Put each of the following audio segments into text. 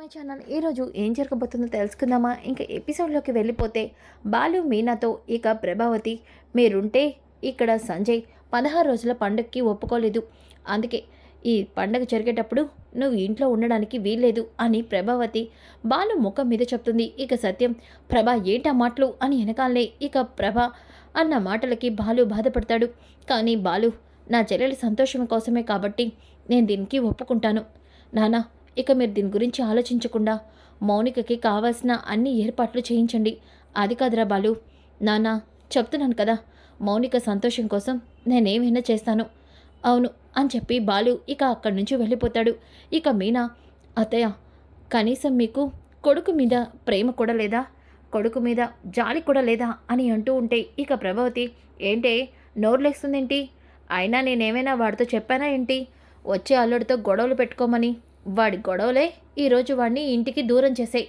My channel. ఈరోజు ఏం జరగబోతుందో తెలుసుకుందామా? ఇంకా ఎపిసోడ్లోకి వెళ్ళిపోతే బాలు మీనాతో ఇక ప్రభావతి మీరుంటే ఇక్కడ సంజయ్ పదహారు రోజుల పండుగకి ఒప్పుకోలేదు. అందుకే ఈ పండగ జరిగేటప్పుడు నువ్వు ఇంట్లో ఉండడానికి వీల్లేదు అని ప్రభావతి బాలు ముఖం మీద చెప్తుంది. ఇక సత్యం ప్రభా ఏంటా మాటలు అని వెనకాలనే ఇక ప్రభ అన్న మాటలకి బాలు బాధపడతాడు. కానీ బాలు నా చెల్లెలి సంతోషం కోసమే కాబట్టి నేను దీనికి ఒప్పుకుంటాను. నానా ఇక మీరు దీని గురించి ఆలోచించకుండా మౌనికకి కావాల్సిన అన్ని ఏర్పాట్లు చేయించండి. అది కాదురా బాలు. నాన్న చెప్తున్నాను కదా మౌనిక సంతోషం కోసం నేనేమైనా చేస్తాను. అవును అని చెప్పి బాలు ఇక అక్కడి నుంచి వెళ్ళిపోతాడు. ఇక మీనా అత్తయ్య కనీసం మీకు కొడుకు మీద ప్రేమ కూడా లేదా? కొడుకు మీద జాలి కూడా లేదా? అని అంటూ ఉంటే ఇక ప్రభావతి ఏంటే నోరులేస్తుందేంటి అయినా నేనేమైనా వాడితో చెప్పానా ఏంటి? వచ్చే అల్లుడితో గొడవలు పెట్టుకోమని వాడి గొడవలే ఈరోజు వాడిని ఇంటికి దూరం చేసే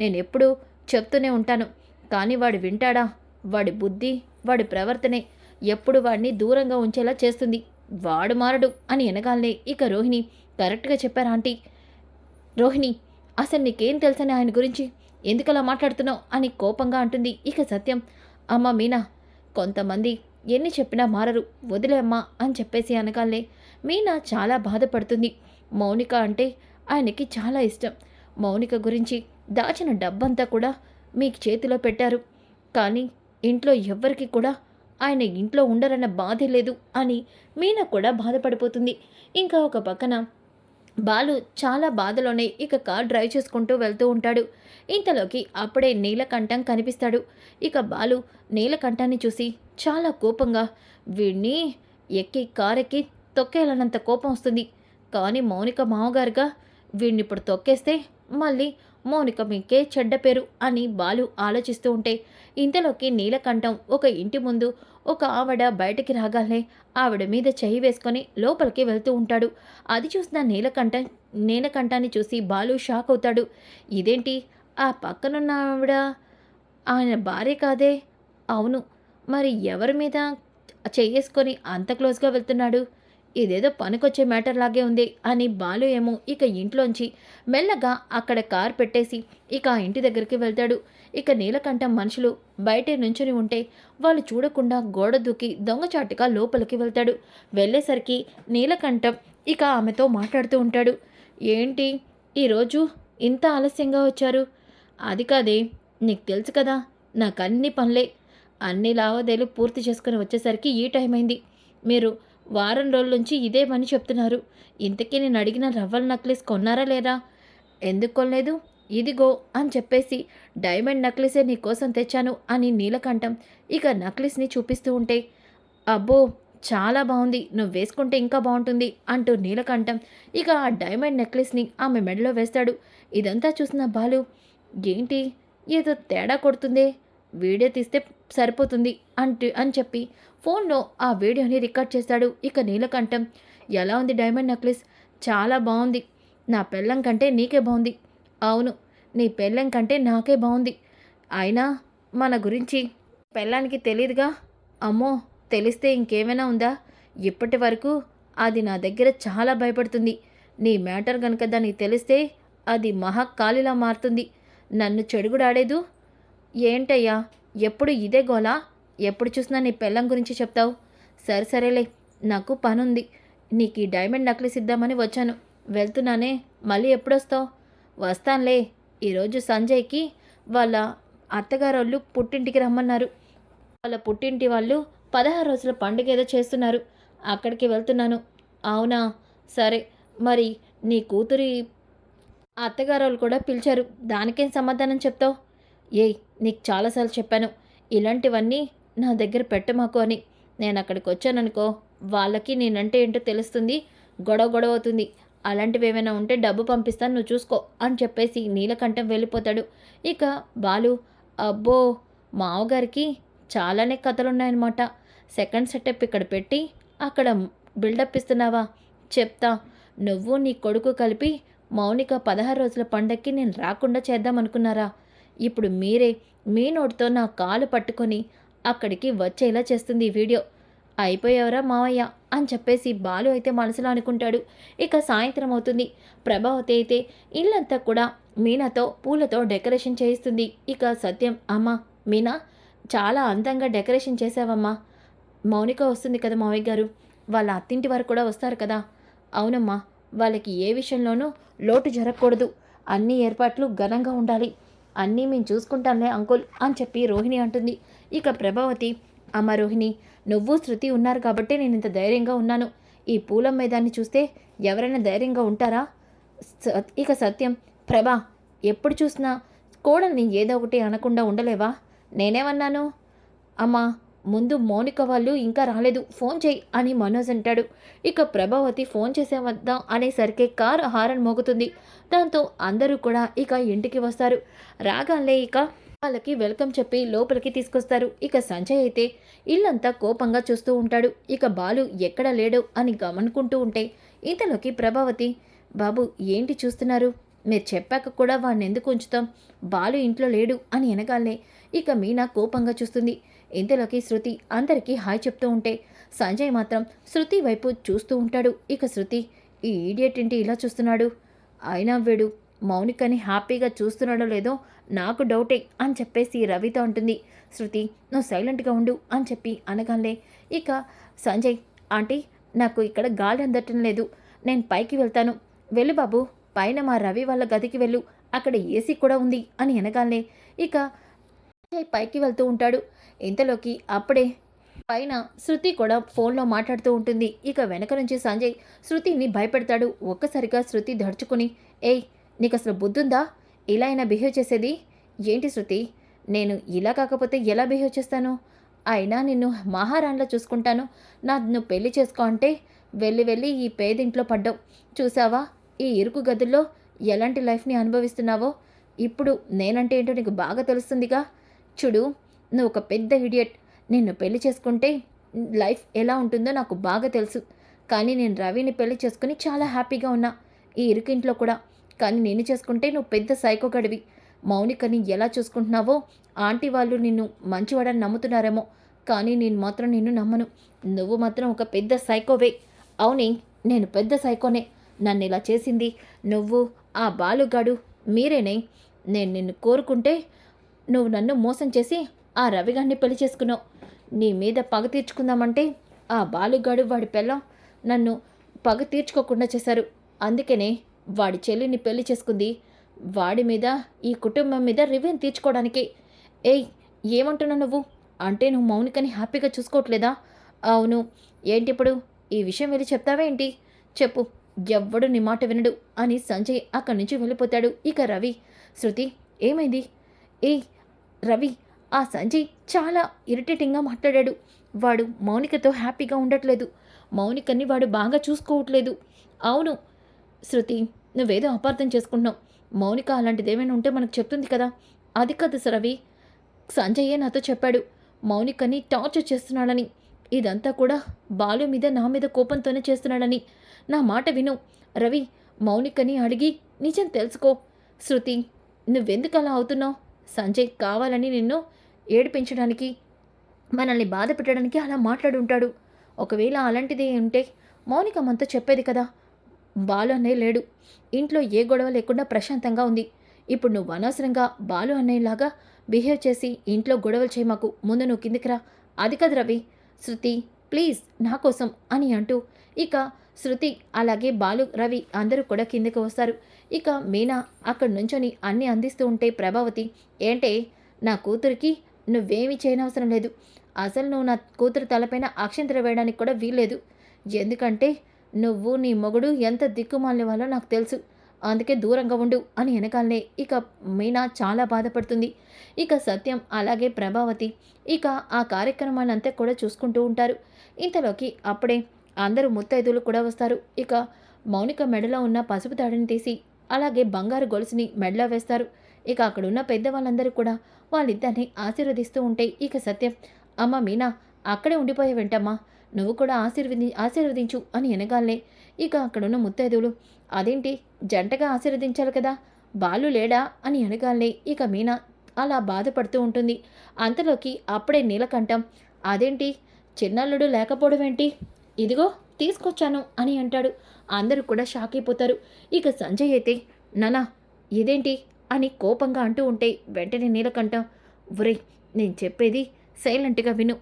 నేను ఎప్పుడూ చెప్తూనే ఉంటాను. కానీ వాడు వింటాడా? వాడి బుద్ధి వాడి ప్రవర్తనే ఎప్పుడు వాడిని దూరంగా ఉంచేలా చేస్తుంది. వాడు మారడు అని ఎనగాలనే ఇక రోహిణి కరెక్ట్గా చెప్పారా ఆంటీ. రోహిణి అసలు నీకేం తెలుసని ఆయన గురించి? ఎందుకలా మాట్లాడుతున్నావు? అని కోపంగా అంటుంది ఇక సత్యం. అమ్మ మీనా కొంతమంది ఎన్ని చెప్పినా మారరు. వదిలే అమ్మా అని చెప్పేసి అనగాలే మీనా చాలా బాధపడుతుంది. మౌనిక అంటే ఆయనకి చాలా ఇష్టం. మౌనిక గురించి దాచిన డబ్బంతా కూడా మీకు చేతిలో పెట్టారు. కానీ ఇంట్లో ఎవ్వరికి కూడా ఆయన ఇంట్లో ఉండరన్న బాధే లేదు అని మీనా కూడా బాధపడిపోతుంది. ఇంకా ఒక పక్కన బాలు చాలా బాధలోనే ఇక కార్ డ్రైవ్ చేసుకుంటూ వెళ్తూ ఉంటాడు. ఇంతలోకి అప్పుడే నీలకంఠం కనిపిస్తాడు. ఇక బాలు నీలకంఠాన్ని చూసి చాలా కోపంగా వీడిని ఎక్కి కారెక్కి తొక్కేయాలన్నంత కోపం వస్తుంది. కానీ మౌనిక మామగారుగా వీడిని ఇప్పుడు తొక్కేస్తే మళ్ళీ మౌనిక మీకే చెడ్డ పేరు అని బాలు ఆలోచిస్తూ ఉంటే ఇంతలోకి నీలకంఠం ఒక ఇంటి ముందు ఒక ఆవిడ బయటికి రాగానే ఆవిడ మీద చెయ్యి వేసుకొని లోపలికి వెళ్తూ ఉంటాడు. అది చూసిన నీలకంఠం నీలకంఠాన్ని చూసి బాలు షాక్ అవుతాడు. ఇదేంటి? ఆ పక్కనున్న ఆవిడ ఆయన భార్య కాదే? అవును. మరి ఎవరి మీద చేసుకొని అంత క్లోజ్గా వెళ్తున్నాడు? ఇదేదో పనికొచ్చే మ్యాటర్ లాగే ఉంది అని బాలు ఏమో ఇక ఇంట్లోంచి మెల్లగా అక్కడ కార్ పెట్టేసి ఇక ఆ ఇంటి దగ్గరికి వెళ్తాడు. ఇక నీలకంఠం మనుషులు బయటే నుంచుని ఉంటే వాళ్ళు చూడకుండా గోడ దూకి దొంగచాటుగా లోపలికి వెళ్తాడు. వెళ్ళేసరికి నీలకంఠం ఇక ఆమెతో మాట్లాడుతూ ఉంటాడు. ఏంటి? ఈరోజు ఇంత ఆలస్యంగా వచ్చారు? అది కాదే. నీకు తెలుసు కదా నాకు అన్ని పనులే. అన్ని లావాదేవీలు పూర్తి చేసుకుని వచ్చేసరికి ఈ టైం అయింది. మీరు వారం రోజుల నుంచి ఇదే పని చెప్తున్నారు. ఇంతకీ నేను అడిగిన రవ్వల నక్లెస్ కొన్నారా లేదా? ఎందుకు కొనలేదు? ఇదిగో అని చెప్పేసి డైమండ్ నక్లెసే నీకోసం తెచ్చాను అని నీలకంఠం ఇక నక్లెస్ని చూపిస్తూ ఉంటే అబ్బో చాలా బాగుంది. నువ్వు వేసుకుంటే ఇంకా బాగుంటుంది అంటూ నీలకంఠం ఇక ఆ డైమండ్ నెక్లెస్ని ఆమె మెడలో వేస్తాడు. ఇదంతా చూసిన బాలు ఏంటి? ఏదో తేడా కొడుతుందే? వీడియో తీస్తే సరిపోతుంది అంటే అని చెప్పి ఫోన్లో ఆ వీడియోని రికార్డ్ చేశాడు ఇక నీలకంఠం. ఎలా ఉంది డైమండ్ నెక్లెస్? చాలా బాగుంది. నా పెళ్ళం కంటే నీకే బాగుంది. అవును నీ పెళ్ళం కంటే నాకే బాగుంది. అయినా మన గురించి పెళ్ళానికి తెలియదుగా అమ్మో తెలిస్తే ఇంకేమైనా ఉందా? ఇప్పటి వరకు అది నా దగ్గర చాలా భయపడుతుంది. నీ మ్యాటర్ కనుక దానికి తెలిస్తే అది మహాకాళిలా మారుతుంది. నన్ను చెడుగుడాడేదు? ఏంటయ్యా? ఎప్పుడు ఇదే గోలా? ఎప్పుడు చూసినా నీ పెళ్ళం గురించి చెప్తావు? సరే సరేలే. నాకు పనుంది. నీకు ఈ డైమండ్ నక్లెస్ ఇద్దామని వచ్చాను. వెళ్తున్నానే. మళ్ళీ ఎప్పుడొస్తావు? వస్తానులే. ఈరోజు సంజయ్కి వాళ్ళ అత్తగారోళ్ళు పుట్టింటికి రమ్మన్నారు. వాళ్ళ పుట్టింటి వాళ్ళు పదహారు రోజుల పండుగ ఏదో చేస్తున్నారు. అక్కడికి వెళ్తున్నాను. అవునా? సరే. మరి నీ కూతురి అత్తగారోళ్ళు కూడా పిలిచారు. దానికేం సమాధానం చెప్తావు? ఏయ్ నీకు చాలాసార్లు చెప్పాను. ఇలాంటివన్నీ నా దగ్గర పెట్టమాకు అని. నేను అక్కడికి వచ్చాననుకో వాళ్ళకి నేనంటే ఏంటో తెలుస్తుంది. గొడవ గొడవ అవుతుంది. అలాంటివి ఏమైనా ఉంటే డబ్బు పంపిస్తాను నువ్వు చూసుకో అని చెప్పేసి నీలకంఠం వెళ్ళిపోతాడు. ఇక బాలు అబ్బో మావగారికి చాలానే కథలున్నాయన్నమాట. సెకండ్ సెటప్ ఇక్కడ పెట్టి అక్కడ బిల్డప్ ఇస్తున్నావా? చెప్తా. నువ్వు నీ కొడుకు కలిపి మౌనిక పదహారు రోజుల పండక్కి నేను రాకుండా చేద్దామనుకున్నారా? ఇప్పుడు మీరే మీ నోటితో నా కాలు పట్టుకొని అక్కడికి వచ్చేలా చేస్తుంది ఈ వీడియో. అయిపోయావరా మావయ్య అని చెప్పేసి బాలు అయితే మనసులో అనుకుంటాడు. ఇక సాయంత్రం అవుతుంది. ప్రభావతి అయితే ఇల్లంతా కూడా మీనాతో పూలతో డెకరేషన్ చేయిస్తుంది. ఇక సత్యం అమ్మ మీనా చాలా అందంగా డెకరేషన్ చేసావమ్మా మౌనిక వస్తుంది కదా మావయ్య గారు. వాళ్ళ అత్తింటి వారు కూడా వస్తారు కదా. అవునమ్మా వాళ్ళకి ఏ విషయంలోనూ లోటు జరగకూడదు. అన్ని ఏర్పాట్లు ఘనంగా ఉండాలి. అన్నీ మేము చూసుకుంటాంలే అంకుల్ అని చెప్పి రోహిణి అంటుంది. ఇక ప్రభావతి అమ్మ రోహిణి నువ్వు శృతి ఉన్నారు కాబట్టి నేను ఇంత ధైర్యంగా ఉన్నాను. ఈ పూల మైదాన్ని చూస్తే ఎవరైనా ధైర్యంగా ఉంటారా? ఇక సత్యం ప్రభా ఎప్పుడు చూసినా కోడల్ని ఏదో ఒకటి అనకుండా ఉండలేవా? నేనేమన్నాను? అమ్మా ముందు మౌనిక వాళ్ళు ఇంకా రాలేదు ఫోన్ చేయి అని మనోజ్ అంటాడు. ఇక ప్రభావతి ఫోన్ చేసేవద్దాం అనేసరికి కారు హారన్ మోగుతుంది. దాంతో అందరూ కూడా ఇక ఇంటికి వస్తారు. రాగానే ఇక వాళ్ళకి వెల్కమ్ చెప్పి లోపలికి తీసుకొస్తారు. ఇక సంజయ్ అయితే ఇల్లంతా కోపంగా చూస్తూ ఉంటాడు. ఇక బాలు ఎక్కడ లేడు అని గమనుకుంటూ ఉంటే ఇంతలోకి ప్రభావతి బాబు ఏంటి చూస్తున్నారు? మీరు చెప్పాక కూడా వాడిని ఎందుకు ఉంచుతాం? బాలు ఇంట్లో లేడు అని వెనగాలనే ఇక మీనా కోపంగా చూస్తుంది. ఇంతలోకి శృతి అందరికీ హాయ్ చెప్తూ ఉంటే సంజయ్ మాత్రం శృతి వైపు చూస్తూ ఉంటాడు. ఇక శృతి ఈ ఈడియట్ ఏంటి ఇలా చూస్తున్నాడు? అయినా వీడు మౌనికని హ్యాపీగా చూస్తున్నాడో లేదో నాకు డౌటే అని చెప్పేసి రవితో అంటుంది. శృతి నువ్వు సైలెంట్గా ఉండు అని చెప్పి అనగానే ఇక సంజయ్ ఆంటీ నాకు ఇక్కడ గాలి అందటం లేదు. నేను పైకి వెళ్తాను. వెళ్ళు బాబు పైన మా రవి వాళ్ళ గదికి వెళ్ళు. అక్కడ ఏసీ కూడా ఉంది అని అనగానే ఇక సంజయ్ పైకి వెళ్తూ ఉంటాడు. ఇంతలోకి అప్పుడే పైన శృతి కూడా ఫోన్లో మాట్లాడుతూ ఉంటుంది. ఇక వెనక నుంచి సంజయ్ శృతిని భయపెడతాడు. ఒక్కసారిగా శృతి దడుచుకుని ఏయ్ నీకు అసలు బుద్ధుందా? ఇలా అయినా బిహేవ్ చేసేది? ఏంటి శృతి? నేను ఇలా కాకపోతే ఎలా బిహేవ్ చేస్తాను? అయినా నిన్ను మహారాణిలా చూసుకుంటాను. నన్ను పెళ్ళి చేసుకో అంటే వెళ్ళి వెళ్ళి ఈ పేదింట్లో పడ్డావు. చూసావా? ఈ ఇరుకు గదుల్లో ఎలాంటి లైఫ్ని అనుభవిస్తున్నావో? ఇప్పుడు నేనంటే ఏంటో నీకు బాగా తెలుస్తుందిగా. చూడు నువ్వు ఒక పెద్ద ఇడియట్ నిన్ను పెళ్ళి చేసుకుంటే లైఫ్ ఎలా ఉంటుందో నాకు బాగా తెలుసు. కానీ నేను రవిని పెళ్ళి చేసుకుని చాలా హ్యాపీగా ఉన్నా. ఈ ఇరుకింట్లో కూడా. కానీ నేను చేసుకుంటే నువ్వు పెద్ద సైకో గడివి. మౌనికని ఎలా చూసుకుంటున్నావో ఆంటీ వాళ్ళు నిన్ను మంచివాడని నమ్ముతున్నారేమో. కానీ నేను మాత్రం నిన్ను నమ్మను. నువ్వు మాత్రం ఒక పెద్ద సైకోవే అవునే నేను పెద్ద సైకోనే నన్ను ఇలా చేసింది నువ్వు ఆ బాలుగాడు మీరేనే. నేను నిన్ను కోరుకుంటే నువ్వు నన్ను మోసం చేసి ఆ రవిగాడిని పెళ్ళి చేసుకున్నావు. నీ మీద పగ తీర్చుకుందామంటే ఆ బాలుగాడు వాడి పిల్లం నన్ను పగ తీర్చుకోకుండా చేశారు. అందుకనే వాడి చెల్లిని పెళ్ళి చేసుకుంది. వాడి మీద ఈ కుటుంబం మీద రివెన్ తీర్చుకోవడానికి. ఏయ్ ఏమంటున్నావు నువ్వు? అంటే నువ్వు మౌనికని హ్యాపీగా చూసుకోవట్లేదా? అవును. ఏంటి ఇప్పుడు? ఈ విషయం వెళ్ళి చెప్తావేంటి చెప్పు. ఎవ్వడు నీ మాట వినడు అని సంజయ్ అక్కడి నుంచి వెళ్ళిపోతాడు. ఇక రవి శృతి ఏమైంది? ఏయ్ రవి ఆ సంజయ్ చాలా ఇరిటేటింగ్గా మాట్లాడాడు. వాడు మౌనికతో హ్యాపీగా ఉండట్లేదు. మౌనికని వాడు బాగా చూసుకోవట్లేదు. అవును శృతి నువ్వేదో అపార్థం చేసుకుంటున్నావు మౌనిక అలాంటిది ఏమైనా ఉంటే మనకు చెప్తుంది కదా. అది కాదు రవి సంజయే నాతో చెప్పాడు. మౌనికని టార్చర్ చేస్తున్నాడని. ఇదంతా కూడా బాలు మీద నా మీద కోపంతోనే చేస్తున్నాడని. నా మాట విను. రవి మౌనికని అడిగి నిజం తెలుసుకో. శృతి నువ్వెందుకు అలా అవుతున్నావు? సంజయ్ కావాలని నిన్ను ఏడిపించడానికి మనల్ని బాధ పెట్టడానికి అలా మాట్లాడుంటాడు ఒకవేళ అలాంటిది ఉంటే మౌనిక మనతో చెప్పేది కదా. బాలు అన్నయ్య లేడు. ఇంట్లో ఏ గొడవ లేకుండా ప్రశాంతంగా ఉంది. ఇప్పుడు నువ్వు అనవసరంగా బాలు అన్నయ్యలాగా బిహేవ్ చేసి ఇంట్లో గొడవలు చేయమాకు ముందు నువ్వు కిందికి రా. అది కదా రవి. శృతి ప్లీజ్ నా కోసం అని అంటూ ఇక శృతి అలాగే బాలు రవి అందరూ కూడా కిందకి వస్తారు. ఇక మీనా అక్కడి నుంచొని అన్నీ అందిస్తూ ఉంటే ప్రభావతి ఏంటే నా కూతురికి నువ్వేమీ చేయనవసరం లేదు. అసలు నువ్వు నా కూతురు తలపైన అక్షంతర వేయడానికి కూడా వీల్లేదు. ఎందుకంటే నువ్వు నీ మొగుడు ఎంత దిక్కుమాలిన వాళ్ళో నాకు తెలుసు. అందుకే దూరంగా ఉండు అని వెనకాలనే ఇక మీనా చాలా బాధపడుతుంది. ఇక సత్యం అలాగే ప్రభావతి ఇక ఆ కార్యక్రమాన్ని అంతా కూడా చూసుకుంటూ ఉంటారు. ఇంతలోకి అప్పుడే అందరూ ముత్తైదులు కూడా వస్తారు. ఇక మౌనిక మెడలో ఉన్న పసుపు తాడిని తీసి అలాగే బంగారు గొలుసుని మెడలో వేస్తారు. ఇక అక్కడున్న పెద్దవాళ్ళందరూ కూడా వాళ్ళిద్దరిని ఆశీర్వదిస్తూ ఉంటే ఇక సత్యం. అమ్మ మీనా అక్కడే ఉండిపోయే వెంటమ్మా నువ్వు కూడా ఆశీర్వది ఆశీర్వదించు అని ఎనగాలే. ఇక అక్కడున్న ముత్తైదువులు అదేంటి జంటగా ఆశీర్వదించాలి కదా బాలు లేడా? అని అనగాలే ఇక మీనా అలా బాధపడుతూ ఉంటుంది. అంతలోకి అప్పుడే నీలకంఠం అదేంటి చిన్నల్లుడు లేకపోవడమేంటి ఇదిగో తీసుకొచ్చాను అని అంటాడు. అందరూ కూడా షాక్ అయిపోతారు. ఇక సంజయ్ అయితే నానా ఇదేంటి అని కోపంగా అంటూ ఉంటే వెంటనే నీలకంఠం ఒరే నేను చెప్పేది సైలెంట్గా విను.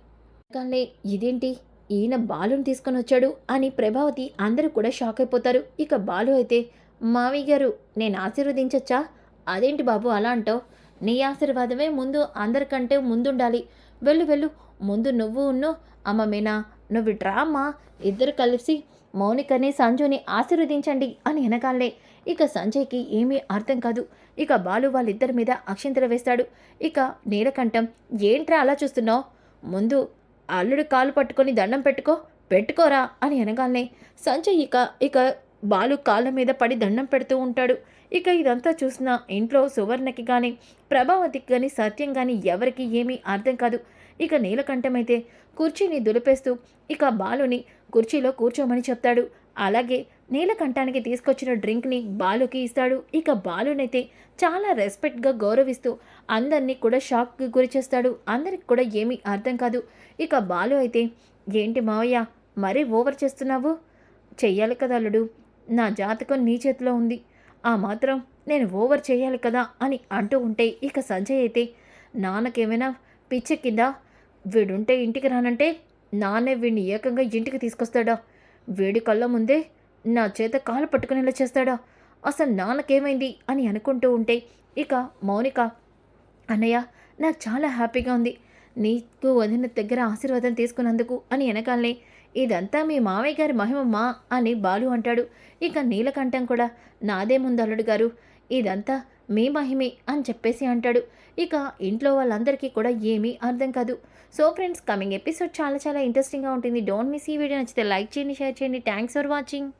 కానీ ఇదేంటి? ఈయన బాలుని తీసుకొని వచ్చాడు అని ప్రభావతి అందరూ కూడా షాక్ అయిపోతారు. ఇక బాలు అయితే మావయ్య గారు నేను ఆశీర్వదించచ్చా? అదేంటి బాబు అలా అంటావు? నీ ఆశీర్వాదమే ముందు అందరికంటే ముందుండాలి. వెళ్ళు వెళ్ళు. ముందు నువ్వు ఉన్ను అమ్మ మీనా. నువ్వు డ్రామా. ఇద్దరు కలిసి మౌనికని సంజుని ఆశీర్వదించండి అని వెనకాలే ఇక సంజయ్కి ఏమీ అర్థం కాదు. ఇక బాలు వాళ్ళిద్దరి మీద అక్షింతర వేస్తాడు. ఇక నీలకంఠం ఏంట్రా అలా చూస్తున్నావు? ముందు అల్లుడు కాలు పట్టుకొని దండం పెట్టుకో పెట్టుకోరా అని అనగానే సంజయ్ ఇక ఇక బాలు కాళ్ళ మీద పడి దండం పెడుతూ ఉంటాడు. ఇక ఇదంతా చూసిన ఇంట్లో సువర్ణకి కానీ ప్రభావతికి కానీ సత్యం కానీ ఎవరికి ఏమీ అర్థం కాదు. ఇక నీలకంఠమైతే కుర్చీని దులిపేస్తూ ఇక బాలుని కుర్చీలో కూర్చోమని చెప్తాడు. అలాగే నీలకంఠానికి తీసుకొచ్చిన డ్రింక్ని బాలుకి ఇస్తాడు. ఇక బాలునైతే చాలా రెస్పెక్ట్గా గౌరవిస్తూ అందరినీ కూడా షాక్కి గురిచేస్తాడు అందరికి కూడా ఏమీ అర్థం కాదు. ఇక బాలు అయితే ఏంటి మావయ్య మరీ ఓవర్ చేస్తున్నావు? చెయ్యాలి కదా అల్లుడు. నా జాతకం నీ చేతిలో ఉంది. ఆ మాత్రం నేను ఓవర్ చేయాలి కదా అని అంటూ ఉంటే ఇక సంజయ్ అయితే నాన్నకేమైనా పిచ్చెక్కిందా? వీడుంటే ఇంటికి రానంటే నాన్నే వీడిని ఏకంగా ఇంటికి తీసుకొస్తాడా? వీడి కళ్ళ ముందే నా చేత కాలు పట్టుకునేలా చేస్తాడా? అసలు నాన్నకేమైంది అని అనుకుంటూ ఉంటే ఇక మౌనిక అన్నయ్య నాకు చాలా హ్యాపీగా ఉంది. నీకు వదిన దగ్గర ఆశీర్వాదం తీసుకున్నందుకు అని వెనకాలనే ఇదంతా మీ మావయ్య గారి మహిమమ్మా అని బాలు అంటాడు. ఇక నీలకంఠం కూడా నాదే ముందు అల్లుడు గారు. ఇదంతా మీ మహిమే అని చెప్పేసి అంటాడు. ఇక ఇంట్లో వాళ్ళందరికీ కూడా ఏమీ అర్థం కాదు. సో ఫ్రెండ్స్ కమింగ్ ఎపిసోడ్ చాలా చాలా ఇంట్రెస్టింగ్గా ఉంటుంది. డోంట్ మిస్ ఈ వీడియో నచ్చితే లైక్ చేయండి షేర్ చేయండి. Thanks for watching.